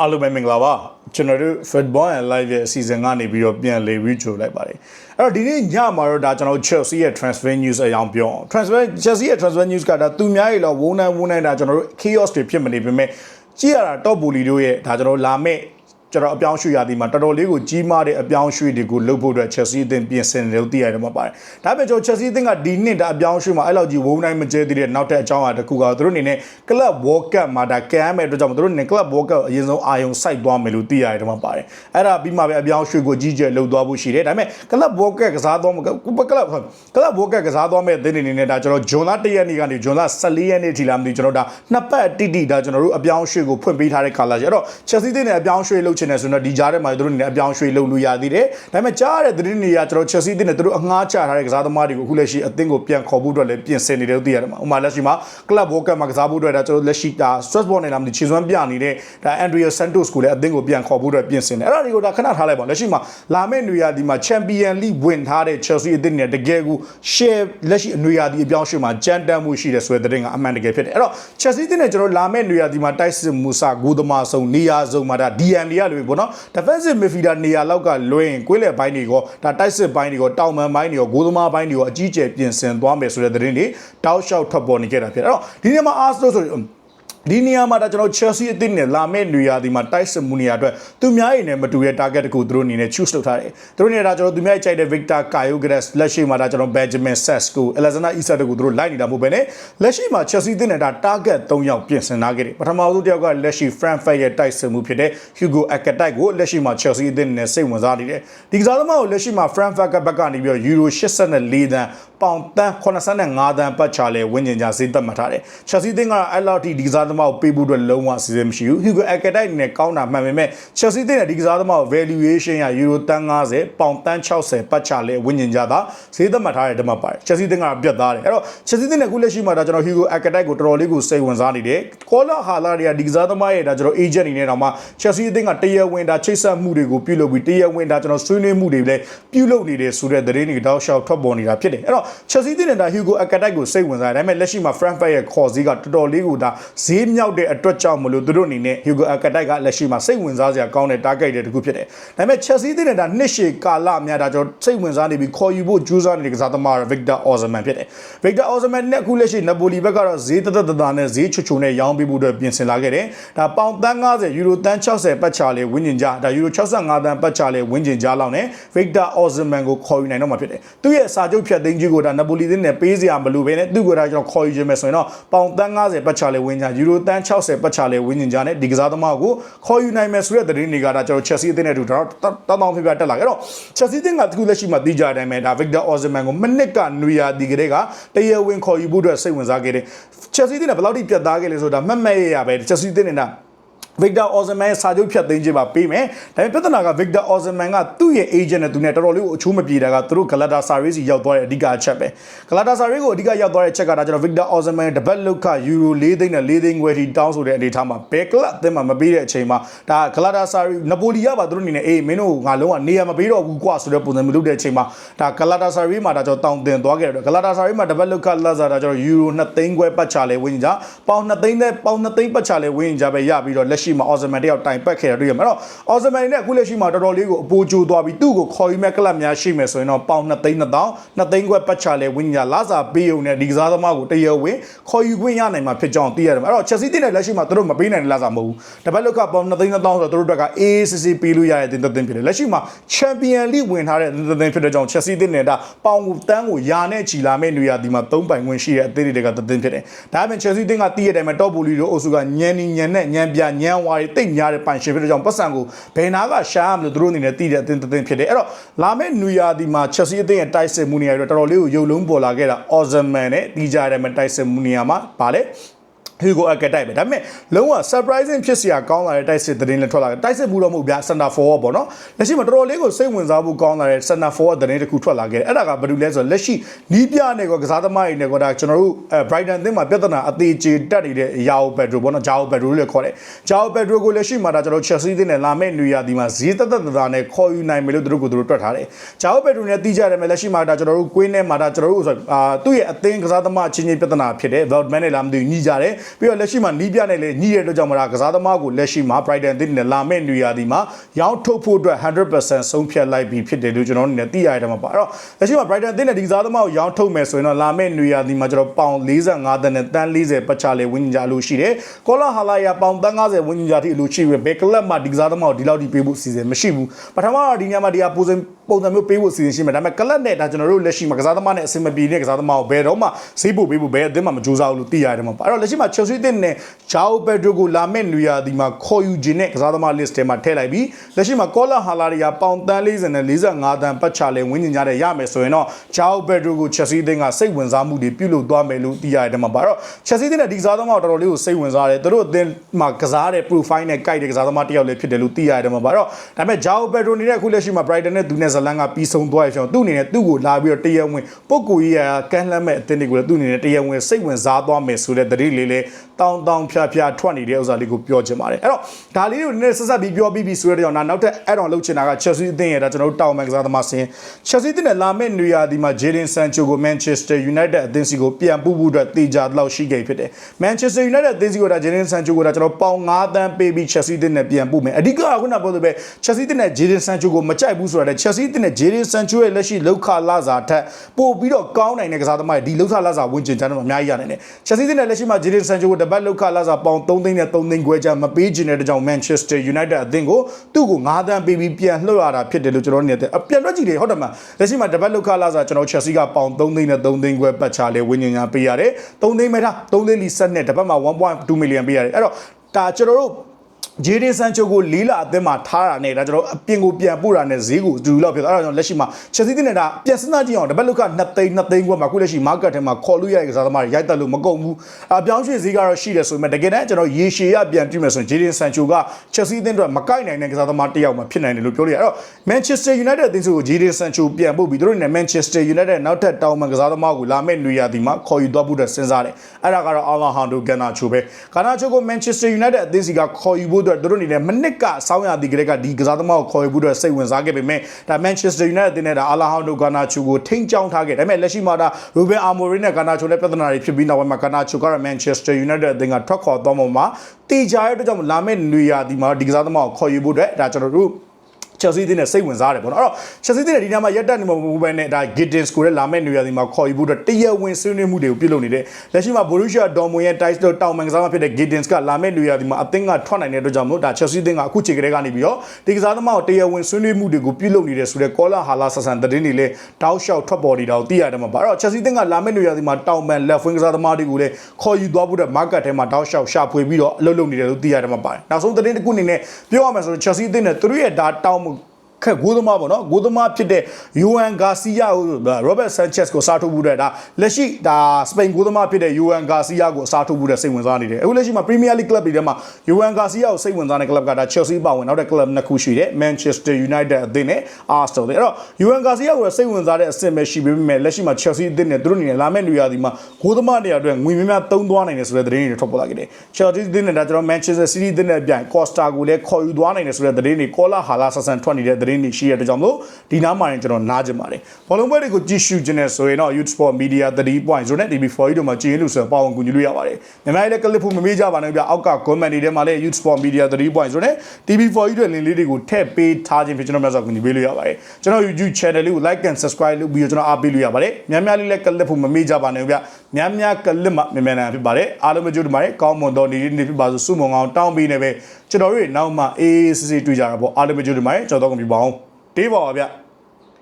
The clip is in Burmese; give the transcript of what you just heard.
အားလုံးပဲမင်္ဂလာပါကျွန်တော်တို့ Football and Live ရဲ့အစီအစဉ်ကနေပြီးတော့ပြန်လေပြီးကြိုလိုက်ပါတယ်အဲ့တော့ဒီနေ့ညမှာတော့ဒါကျွန်တော် Chelsea ရဲ့ transfer news အကြောင်းပြောအောင် transfer Chelsea ရဲ့ transfer news ကဒါသူများရေတော့ဝုန်းနိုင်ဝုန်းနိုင်ဒါကျွန်တော်တို့ chaos တွေဖြစ်မနေပေမဲ့ကြည့်ရတာ top bully တို့ရဲ့ဒါကျွန်တော်လာမဲ့ ကျွန်တော်အပြောင်းရွှေ့ရသည်မှာတော်တော်လေးကိုကြီးမားတဲ့အပြောင်းရွှေ့တွေကိုလုပ်ဖို့အတွက် Chelsea အသင်းပြင်ဆင်နေလို့သိရတယ်မှာပါတယ်။ဒါပေမဲ့ကျွန်တော် Chelsea အသင်းကဒီနှစ်ဒါအပြောင်းရွှေ့မှာအဲ့လောက်ကြီးဝုန်းနိုင်မကျဲသေးတဲ့နောက်ထပ်အကြောင်းအရာတစ်ခုကသူတို့အနေနဲ့ Club World Cup မှာဒါကမ်းမဲ့အတွက်ကြောင့်သူတို့အနေနဲ့ Club World Cup အရင်ဆုံးအာရုံစိုက်သွားမယ်လို့သိရတယ်မှာပါတယ်။အဲ့ဒါပြီးမှပဲအပြောင်းရွှေ့ကိုကြီးကျယ်လုပ်သွားဖို့ရှိတယ်။ဒါပေမဲ့ Club World Cup ကစားသွားမှာ Club Club World Cup ကစားသွားမဲ့အသင်းအနေနဲ့ဒါကျွန်တော်ဂျွန်လ1ရက်နေ့ကနေဂျွန်လ14ရက်နေ့ထိလာမသိကျွန်တော်ဒါနှစ်ပတ်တိတိဒါကျွန်တော်တို့အပြောင်းရွှေ့ကိုဖွင့်ပေးထားတဲ့ခါလာကျအဲ့တော့ Chelsea အသင်းနဲ့အပြောင်းရွှေ့လုပ်ချင်တယ်ဆိုတော့ဒီကြားထဲမှာသူတို့အနေနဲ့အပြောင်းရွှေ့လုပ်လို့ရသေးတယ်။ဒါပေမဲ့ကြားရတဲ့သတင်းတွေကကျွန်တော် Chelsea အသင်းနဲ့သူတို့အငှားချထားတဲ့ကစားသမားတွေကိုအခုလက်ရှိအသင်းကိုပြန်ခေါ်ဖို့အတွက်လည်းပြင်ဆင်နေတယ်လို့သိရတယ်မှာ။ဥပမာလက်ရှိမှာ Club World Cup မှာကစားဖို့အတွက်ဒါကျွန်တော်လက်ရှိဒါ Strasbourg နဲ့လာမသိခြေစွမ်းပြနေတဲ့ဒါ Andrea Santos ကိုလည်းအသင်းကိုပြန်ခေါ်ဖို့အတွက်ပြင်ဆင်တယ်။အဲ့ဒါတွေကိုဒါခဏထားလိုက်ပါလက်ရှိမှာလာမယ့်နွေရာသီမှာ Champion League ဝင်ထားတဲ့ Chelsea အသင်းနဲ့တကယ်ကို share လက်ရှိနွေရာသီအပြောင်းရွှေ့မှာကြမ်းတမ်းမှုရှိတယ်ဆိုတဲ့သတင်းကအမှန်တကယ်ဖြစ်တယ်။အဲ့တော့ Chelsea အသင်းနဲ့ကျွန်တော်လာမယ့်နွေရာသီမှာတိုက်စစ်မှုစာဂူသမာဆုံးနေရာဆုံးမှာဒါ DM တွေကလို့ပေါ့နော် defensive midfielder နေရာလောက်ကလွှဲရင်ကွေးလက်ပိုင်းတွေရောဒါတိုက်စစ်ပိုင်းတွေရောတောင်ပန်ပိုင်းတွေရောဂိုးသမားပိုင်းတွေရောအကြီးကျယ်ပြင်ဆင်သွားမယ်ဆိုတဲ့သတင်းတွေတောက်လျှောက်ထွက်ပေါ်နေကြတာဖြစ်တယ်အဲ့တော့ဒီနေ့မှာ Arsenal ဆို ဒီနေရာမှာဒါကျွန်တော် Chelsea အသင်းနဲ့လာမယ့်နေရာဒီမှာတိုက်စစ်မှုနေရာအတွက်သူများရည်နဲ့မတူတဲ့ target တခုသူတို့အနေနဲ့ choose လုပ်ထားတယ်သူတို့နေတာကျွန်တော်သူများကြိုက်တဲ့ Victor Kyogeres လက်ရှိမှာဒါကျွန်တော် Benjamin Sesko Alexander Isak တို့ကိုသူတို့လိုက်နေတာမဟုတ်ဘဲねလက်ရှိမှာ Chelsea အသင်းနဲ့ဒါ target 3ယောက်ပြင်ဆင်ထားခဲ့တယ်ပထမဆုံးတစ်ယောက်ကလက်ရှိ Frankfurt ရဲ့တိုက်စစ်မှုဖြစ်တဲ့ Hugo Ekatike ကိုလက်ရှိမှာ Chelsea အသင်းနဲ့စိတ်ဝင်စားနေတယ်ဒီကစားသမားကိုလက်ရှိမှာ Frankfurt ကဘက်ကနေပြီးတော့ Euro 84တန်းပေါင်တန်း85တန်းပတ်ချလဲဝင်းကျင်ကြဈေးသက်မှတ်ထားတယ် Chelsea အသင်းကအဲ့လောက်ထိဒီကစားသမားကိုပေးဖို့အတွက်လုံးဝအစီအစဉ်မရှိဘူး Hugo Ekatike နဲ့ကောင်းတာမှန်ပေမဲ့ Chelsea အသင်းရဲ့ဒီကစားသမားကို valuation ရ Euro တန်း90ပေါင်တန်း60ပတ်ချလဲဝင်းကျင်ကြတာဈေးသက်မှတ်ထားတဲ့တမပါတယ် Chelsea အသင်းကပြတ်သားတယ်အဲ့တော့ Chelsea အသင်းနဲ့အခုလက်ရှိမှာဒါကျွန်တော် Hugo Ekatike ကိုတော်တော်လေးကိုစိတ်ဝင်စားနေတယ်ကောလာဟာလာတွေကဒီကစားသမားရဲ့ဒါကျွန်တော် agent အနေနဲ့တော့မှ Chelsea အသင်းကတရားဝင်ဒါချိတ်ဆက်မှုတွေကိုပြုလုပ်ပြီးတရားဝင်ဒါကျွန်တော်ဆွေးနွေးမှုတွေလည်းပြုလုပ်နေတယ်ဆိုတဲ့သတင်းတွေတောက်လျှောက်ထွက်ပေါ်နေတာဖြစ်တယ်အဲ့တော့ Chelsea အသင်းနဲ့ဒါ Hugo Ekatike ကိုစိတ်ဝင်စားတယ်ဒါပေမဲ့လက်ရှိမှာ Frankfurt ရဲ့ခေါ်စည်းကတော်တော်လေးကိုဒါဈေးမြောက်တဲ့အတွက်ကြောင့်မလို့သူတို့အနေနဲ့ Hugo Ekatike ကလက်ရှိမှာစိတ်ဝင်စားစရာကောင်းတဲ့ target တွေတခုဖြစ်တယ်ဒါပေမဲ့ Chelsea အသင်းနဲ့ဒါနှစ်ရှည်ကာလများဒါကျွန်တော်စိတ်ဝင်စားနေပြီးခေါ်ယူဖို့ကြိုးစားနေတဲ့ကစားသမား Victor Osimhen ဖြစ်တယ် Victor Osimhen နဲ့အခုလက်ရှိ Napoli ဘက်ကတော့ဈေးတသက်တသာနဲ့ဈေးချွတ်ချုံနဲ့ရောင်းပေးဖို့အတွက်ပြင်ဆင်လာခဲ့တယ်ဒါပေါင်တန်း90ယူရိုတန်း60ပတ်ချလေဝင်းကျင်ကြဒါယူရို65တန်းပတ်ချလေဝင်းကျင်ကြလောက်နဲ့ Victor Osimhen ကိုခေါ်ယူနိုင်တော့မှာဖြစ်တယ်သူရဲ့စာချုပ်ဖြတ်သိမ်းကြီးကိုဒါ Napoli သင်းနဲ့ပေးစရာမလိုဘဲနဲ့သူ့ကိုဒါကျွန်တော်ခေါ်ယူခြင်းမယ်ဆိုရင်တော့ပေါင်တန်း90ပတ်ချလေဝင်းကျင်ယူရိုတန်း60ပတ်ချလေဝင်းကျင်ကြနဲ့ဒီကစားသမားကိုခေါ်ယူနိုင်မယ်ဆိုတဲ့သတင်းတွေကဒါကျွန်တော် Chelsea အသင်းနဲ့တူတော့တောင်းတောင်းဖိပြတက်လာခဲ့တော့ Chelsea အသင်းကအခုလက်ရှိမှာတီးကြတဲ့အတိုင်းပဲဒါ Victor Osimhen ကိုမနစ်ကနွေရာဒီကလေးကတရားဝင်ခေါ်ယူဖို့အတွက်စိတ်ဝင်စားခဲ့တယ် Chelsea အသင်းကဘယ်လောက်ထိပြတ်သားခဲ့လဲဆိုတာမှတ်မဲ့ရရပဲ Chelsea အသင်းနဲ့ Victor Osimhen စာချုပ်ဖြတ်သိမ်းခြင်းပါပေးမယ်။ဒါပေမဲ့ပြဿနာက Victor Osimhen ကသူ့ရဲ့ agent နဲ့သူနဲ့တော်တော်လေးကိုအချိုးမပြေတာကသူတို့ Galatasaray စီရောက်သွားတဲ့အဓိကအချက်ပဲ။ Galatasaray ကိုအဓိကရောက်သွားတဲ့ချက်ကဒါကျွန်တော် Victor Osimhen တပတ်လောက်က Euro 4သိန်းနဲ့4သိန်းခွဲထိတောင်းဆိုတဲ့အနေအထားမှာဘယ် club အသင်းမှမပေးတဲ့အချိန်မှာဒါ Galatasaray Napoli ကပါသူတို့အနေနဲ့အေးမင်းတို့ငါလုံးကနေရာမပေးတော့ဘူးကွာဆိုတဲ့ပုံစံမျိုးလုပ်တဲ့အချိန်မှာဒါ Galatasaray မှာဒါကျွန်တော်တောင်းတင်သွားခဲ့တယ် Galatasaray မှာတပတ်လောက်ကလာစားဒါကျွန်တော် Euro 2သိန်းခွဲပတ်ချလဲဝင်ကြပေါင်2သိန်းနဲ့ပေါင်2သိန်းပတ်ချလဲဝင်ကြပဲရပြီးတော့လက်ရှိမှာ Osimhen တယောက်တိုင်ပတ်ခဲ့တာတွေ့ရမှာအဲ့တော့ Osimhen နဲ့အခုလက်ရှိမှာတော်တော်လေးကိုအပိုးကျိုးသွားပြီးသူ့ကိုခေါ်ယူမဲ့ကလပ်များရှိမယ်ဆိုရင်တော့ပေါင်2သိန်း2000 2သိန်းခွဲပတ်ချလဲဝင်ကြလာစားပေးုံနဲ့ဒီကစားသမားကိုတရားဝင်ခေါ်ယူခွင့်ရနိုင်မှာဖြစ်ကြောင်းသိရတယ်အဲ့တော့ Chelsea တင်းနဲ့လက်ရှိမှာသူတို့မပေးနိုင်တဲ့လာစားမဟုတ်ဘူးတပတ်လောက်ကပေါင်2သိန်း2000ဆိုတော့သူတို့တို့က AACC ပေးလို့ရတဲ့တင်းတင်းဖြစ်တယ်လက်ရှိမှာ Champion League ဝင်ထားတဲ့တင်းတင်းဖြစ်တဲ့ကြောင့် Chelsea တင်းနဲ့ဒါပေါင်ကိုတန်းကိုယာနဲ့ချီလာမဲ့နေရာဒီမှာ3ပိုင်ခွင့်ရှိတဲ့အသေးတွေကတင်းဖြစ်တယ်ဒါပေမဲ့ Chelsea တင်းကတီးရတဲ့အတိုင်းမှာ top bully တို့အုပ်စုကညံနေညံနဲ့ညံပြညံဝါတွေတိတ်များတဲ့ပိုင်ရှင်ဖြစ်တဲ့ကြောင့်ပတ်စံကိုဘယ်နာကရှားမလို့သူတို့အနေနဲ့တီးတဲ့အတင်းတင်းဖြစ်တယ်အဲ့တော့လာမဲ့နူယာဒီမှာ Chelsea အသင်းရဲ့တိုက်စစ်မှုနေရာတွေတော်တော်လေးကိုရုပ်လုံးပေါ်လာခဲ့တာ Osimhen နဲ့တီးကြတဲ့မှာတိုက်စစ်မှုနေရာမှာဗာလဲ ဟီကိုအကတိုက်ပဲဒါပေမဲ့လုံးဝ surprising ဖြစ်စရာကောင်းလာတဲ့တိုက်စစ်သတင်းလည်းထွက်လာတယ်တိုက်စစ်ဘူးတော့မဟုတ်ဗျာ center forward ပေါ့နော်လက်ရှိမှာတော်တော်လေးကိုစိတ်ဝင်စားဖို့ကောင်းလာတဲ့ center forward သတင်းတစ်ခုထွက်လာခဲ့တယ်အဲ့ဒါကဘာလို့လဲဆိုတော့လက်ရှိနီးပြနဲ့ကောကစားသမားတွေနဲ့ကောဒါကျွန်တော်တို့အဲ Brighton အသင်းမှာပြဿနာအသေးချေတက်နေတဲ့အရာကို Pedro ပေါ့နော် Jao Pedro လို့ခေါ်တယ် Jao Pedro ကိုလက်ရှိမှာဒါကျွန်တော် Chelsea အသင်းနဲ့လာမဲ့နွေရာဒီမှာဈေးသက်သက်သာနဲ့ခေါ်ယူနိုင်မယ်လို့သူတို့ကသူတို့တွက်ထားတယ် Jao Pedro နဲ့တီးကြတယ်မယ်လက်ရှိမှာဒါကျွန်တော်တို့ကွင်းထဲမှာဒါကျွန်တော်တို့ဆိုအာသူ့ရဲ့အသင်းကစားသမားချင်းချင်းပြဿနာဖြစ်တယ် Veltman နဲ့လာမသိဘူးညီကြတယ်ပြီးတော့လက်ရှိမှာနီးပြနဲ့လည်းညီရတဲ့အတွက်ကြောင့်မလားကစားသမားကိုလက်ရှိမှာ Brighton အသင်းနဲ့လာမယ့်နေရာဒီမှာရောင်းထုတ်ဖို့အတွက်100%ဆုံးဖြတ်လိုက်ပြီးဖြစ်တယ်လို့ကျွန်တော်တို့အနေနဲ့သိရတဲ့မှာပါအဲ့တော့လက်ရှိမှာ Brighton အသင်းနဲ့ဒီကစားသမားကိုရောင်းထုတ်မယ်ဆိုရင်တော့လာမယ့်နေရာဒီမှာကျွန်တော်ပေါင်45တန်းနဲ့တန်း40ပတ်ချလေဝင်းကြလို့ရှိတယ်ကောလာဟာလာယာပေါင်တန်း90ဝင်းကြတိအလိုရှိပြီဘယ်ကလပ်မှာဒီကစားသမားကိုဒီလောက်ထိပေးဖို့စီစဉ်မရှိဘူးပထမတော့ဒီညမှာဒီဟာပုံစံပုံစံမျိုးပေးဖို့စီစဉ်ရှိမယ်ဒါပေမဲ့ကလပ်နဲ့ဒါကျွန်တော်တို့လက်ရှိမှာကစားသမားနဲ့အဆင်မပြေတဲ့ကစားသမားကိုဘယ်တော့မှဈေးပို့ပေးဖို့ဘယ်အသင်းမှမကြိုးစားဘူးလို့သိရတယ်မှာပါအဲ့တော့လက်ရှိမှာ Chelsea အသင်းနဲ့ Joao Pedro ကိုလာမယ့်နေရာဒီမှာခေါ်ယူခြင်းနဲ့ကစားသမား list ထဲမှာထည့်လိုက်ပြီးလက်ရှိမှာ Kola Halari ကပေါင်တန်း40နဲ့45တန်းပတ်ချလဲဝင်းကျင်ကြတဲ့ရမယ်ဆိုရင်တော့ Joao Pedro ကို Chelsea အသင်းကစိတ်ဝင်စားမှုတွေပြုလုပ်သွားမယ်လို့သိရတယ်မှာပါအဲ့တော့ Chelsea အသင်းနဲ့ဒီကစားသမားကိုတော်တော်လေးကိုစိတ်ဝင်စားတယ်သူတို့အသင်းမှာကစားတဲ့ profile နဲ့ကိုက်တဲ့ကစားသမားတစ်ယောက်လည်းဖြစ်တယ်လို့သိရတယ်မှာပါအဲ့တော့ဒါပေမဲ့ Joao Pedro နေတဲ့အခုလက်ရှိမှာ Brighton နဲ့သူနဲ့ဇလန်ကပြီးဆုံးသွားရအောင်သူ့အနေနဲ့သူ့ကိုလာပြီးတော့တရားဝင်ပုဂ္ဂိုလ်ကြီးကကမ်းလှမ်းမဲ့အသင်းတွေကိုလည်းသူ့အနေနဲ့တရားဝင်စိတ်ဝင်စားသွားမယ်ဆိုတဲ့သတင်းလေးလေးတောင်းတောင်းဖြားဖြားထွက်နေတဲ့ဥစ္စာလေးကိုပြောချင်ပါတယ်အဲ့တော့ဒါလေးကိုနည်းနည်းဆက်ဆက်ပြီးပြောပြီးပြီဆိုတဲ့ကြောင့်နောက်ထပ်အဲ့တော့လှုပ်ချင်တာက Chelsea အသင်းရဲ့ဒါကျွန်တော်တို့တောင်းမှန်ကစားသမားစင် Chelsea အသင်းနဲ့လာမယ့်နေရာဒီမှာ Jadon Sancho ကို Manchester United အသင်းစီကိုပြန်ပို့ဖို့အတွက်တေချာလောက်ရှိခဲ့ဖြစ်တယ် Manchester United အသင်းစီကိုဒါ Jadon Sancho ကိုဒါကျွန်တော်ပေါင်9တန်းပေးပြီး Chelsea အသင်းနဲ့ပြန်ပို့မယ်အဓိကကခုနပြောသလိုပဲ Chelsea အသင်းနဲ့ Jadon Sancho ကိုမကြိုက်ဘူးဆိုတာလေ Chelsea အသင်းနဲ့ Jadon Sancho ရဲ့လက်ရှိလောက်ခလာစာထက်ပို့ပြီးတော့ကောင်းနိုင်တဲ့ကစားသမားတွေဒီလောက်ခလာစာဝင်ကျင်ကြတယ်မှာအများကြီးရနိုင်တယ် Chelsea အသင်းနဲ့လက်ရှိမှာ Jadon Sancho ကိုတပတ်လောက်ခလာစာပေါင်3သိန်းနဲ့3သိန်းခွဲချမပေးချင်တဲ့ကြောင့် Manchester United အသင်းကိုသူ့ကို9တန်းပေးပြီးပြန်လှုပ်ရတာဖြစ်တယ်လို့ကျွန်တော်တို့နေတယ်အပြန်လွှတ်ကြည့်တယ်ဟုတ်တယ်မလားလက်ရှိမှာတပတ်လောက်ခလာစာကျွန်တော် Chelsea ကပေါင်3သိန်းနဲ့3သိန်းခွဲပတ်ချလေဝင်ကျင်ညာပေးရတယ်3သိန်းမဲ့ထား3သိန်းလီဆက်နဲ့တပတ်မှာ1.2 million ပေးရတယ်အဲ့တော့ဒါကျွန်တော်တို့ ဂျေဒီဆန်ချိုကိုလေးလာအသင်းမှာထားတာနဲ့ဒါကျွန်တော်အပြင်ကိုပြန်ပို့တာနဲ့ဈေးကိုဒူလောက်ဖြစ်သွားအဲ့ဒါကြောင့်လက်ရှိမှာချက်စီးတင်နေတာပြန်စဉ်းစားကြည့်အောင်တပတ်လောက်က2သိန်း2သိန်းခွဲမှာအခုလက်ရှိ market ထဲမှာခေါ်လို့ရတဲ့ကစားသမားတွေရိုက်တက်လို့မကုန်ဘူးအပြောင်းရွှေ့ဈေးကတော့ရှိတယ်ဆိုပေမဲ့တကယ်တမ်းကျွန်တော်ရေရှည်ရပြန်ကြည့်မယ်ဆိုရင်ဂျေဒီဆန်ချိုကချက်စီးတင်အတွက်မကိုက်နိုင်တဲ့ကစားသမားတစ်ယောက်မှဖြစ်နိုင်တယ်လို့ပြောလို့ရအဲ့တော့ Manchester United အသင်းစုကိုဂျေဒီဆန်ချိုပြန်ပို့ပြီးသူတို့နဲ့ Manchester United နောက်ထပ်တောင်းပန်ကစားသမားကိုလာမယ့်နေရာဒီမှာခေါ်ယူသွားဖို့အတွက်စဉ်းစားတယ်အဲ့ဒါကတော့ Alejandro Garnacho ပဲ Garnacho ကို Manchester United အသင်းစီကခေါ်ယူဖို့အတွက်သူတို့အနေနဲ့မနစ်ကစောင်းရသည်ကလေးကဒီကစားသမားကိုခေါ်ယူဖို့အတွက်စိတ်ဝင်စားခဲ့ပေမဲ့ဒါ Manchester United အသင်းနဲ့ဒါ Alejandro Garnacho ကိုထိန်းချောင်းထားခဲ့ဒါပေမဲ့လက်ရှိမှာဒါ Ruben Amorim နဲ့ Garnacho နဲ့ပြဿနာတွေဖြစ်ပြီးနောက်ပိုင်းမှာ Garnacho ကတော့ Manchester United အသင်းကထွက်ခေါ်သွားမှမှာတေချာရဲ့အတွက်ကြောင့်လာမယ့်နေရာဒီမှာဒီကစားသမားကိုခေါ်ယူဖို့အတွက်ဒါကျွန်တော်တို့ Chelsea အသင်းနဲ့စိတ်ဝင်စားတယ်ပေါ့နော်အဲ့တော့ Chelsea အသင်းနဲ့ဒီညမှာရက်တက်နေမှာမဟုတ်ဘဲနဲ့ဒါ Giddens ကိုလည်းလာမယ့်နေရာဒီမှာခေါ်ယူဖို့အတွက်တရဝင်ဆွေးနွေးမှုတွေကိုပြုလုပ်နေတယ်လက်ရှိမှာ Borussia Dortmund ရဲ့ Tais တော့တောင်မန်ကစားမဖြစ်တဲ့ Giddens ကလာမယ့်နေရာဒီမှာအသင်းကထွက်နိုင်တဲ့အတွက်ကြောင့်မို့ဒါ Chelsea အသင်းကအခုချိန်ကလေးကနေပြီးတော့ဒီကစားသမားကိုတရဝင်ဆွေးနွေးမှုတွေကိုပြုလုပ်နေတယ်ဆိုတဲ့ Kola Hala ဆဆန်သတင်းတွေလည်းတောက်လျှောက်ထွက်ပေါ်နေတာကိုသိရတယ်မှာပါအဲ့တော့ Chelsea အသင်းကလာမယ့်နေရာဒီမှာတောင်မန် left wing ကစားသမားတွေကိုလည်းခေါ်ယူသွားဖို့အတွက် market ထဲမှာတောက်လျှောက်ရှာဖွေပြီးတော့အလုပ်လုပ်နေတယ်လို့သိရတယ်မှာပါတယ်နောက်ဆုံးသတင်းတစ်ခုအနေနဲ့ပြောရမယ်ဆိုရင် Chelsea အသင်းနဲ့သူတို့ရဲ့ဒါတောင် ခက်ဂိုးသမားပေါ့နော်ဂိုးသမားဖြစ်တဲ့ယိုဟန်ဂါစီယာကိုရောဘတ်ဆန်ချက်ကိုစားထုတ်မှုတဲ့ဒါလက်ရှိဒါစပိန်ဂိုးသမားဖြစ်တဲ့ယိုဟန်ဂါစီယာကိုစားထုတ်မှုတဲ့စိတ်ဝင်စားနေတယ်အခုလက်ရှိမှာပရီးမီးယားလိဂ်ကလပ်တွေထဲမှာယိုဟန်ဂါစီယာကိုစိတ်ဝင်စားတဲ့ကလပ်ကဒါချယ်ဆီပါဝင်နောက်တဲ့ကလပ်နှစ်ခုရှိတယ်မန်ချက်စတာယူနိုက်တက်အသင်းနဲ့အာစတယ်အဲ့တော့ယိုဟန်ဂါစီယာကိုစိတ်ဝင်စားတဲ့အဆင့်ပဲရှိပေမဲ့လက်ရှိမှာချယ်ဆီအသင်းနဲ့သူတို့အနေနဲ့လာမယ့်လူရာသီမှာဂိုးသမားတွေအတွက်ငွေများများသုံးသွားနိုင်တယ်ဆိုတဲ့သတင်းတွေထွက်ပေါ်လာခဲ့တယ်ချယ်ဆီအသင်းနဲ့ဒါကျွန်တော်မန်ချက်စတာစီးတီးအသင်းနဲ့ပြန်ကော့စတာကိုလည်းခေါ်ယူသွားနိုင်တယ်ဆိုတဲ့သတင်းတွေကောလာဟာလာဆဆန်ထွက်နေတဲ့သတင်းတွေရှိရတဲ့ကြောင့်မို့ဒီနားမှာရင်ကျွန်တော်နားကြပါတယ်ဘောလုံးပွဲတွေကိုကြည့်ရှုခြင်းနဲ့ဆိုရင်တော့ Youth Sport Media 3.0နဲ့ TV4 တို့မှာကြည့်ရင်လို့ဆိုပေါအောင်ကူညီလို့ရပါတယ်မြန်မာလည်းကလစ်ဖို့မမေ့ကြပါနဲ့ဗျအောက်က comment တွေထဲမှာလည်း Youth Sport Media 3.0နဲ့ TV4 တို့လင်းလေးတွေကိုထည့်ပေးထားခြင်းဖြစ်ကျွန်တော်များစွာကူညီပေးလို့ရပါတယ်ကျွန်တော် YouTube channel လေးကို like and subscribe လုပ်ပြီးတော့ကျွန်တော်အားပေးလို့ရပါတယ်များများလေးလည်းကလစ်ဖို့မမေ့ကြပါနဲ့ဗျများများကလစ်မှမြန်မြန်နိုင်ဖြစ်ပါတယ်အားလုံးမကြိုးတပါတယ်ကောင်းမွန်သောနေ့လေးနေဖြစ်ပါစို့စုမုံအောင်တောင်းပေးနေပဲကျွန်တော်တို့နောက်မှအေးအေးဆေးဆေးတွေ့ကြတာပေါ့အားလုံးမကြိုးတပါတယ်ကျွန်တော်တော့ကုန်ပြီပါအောင်တေးပါပါဗျ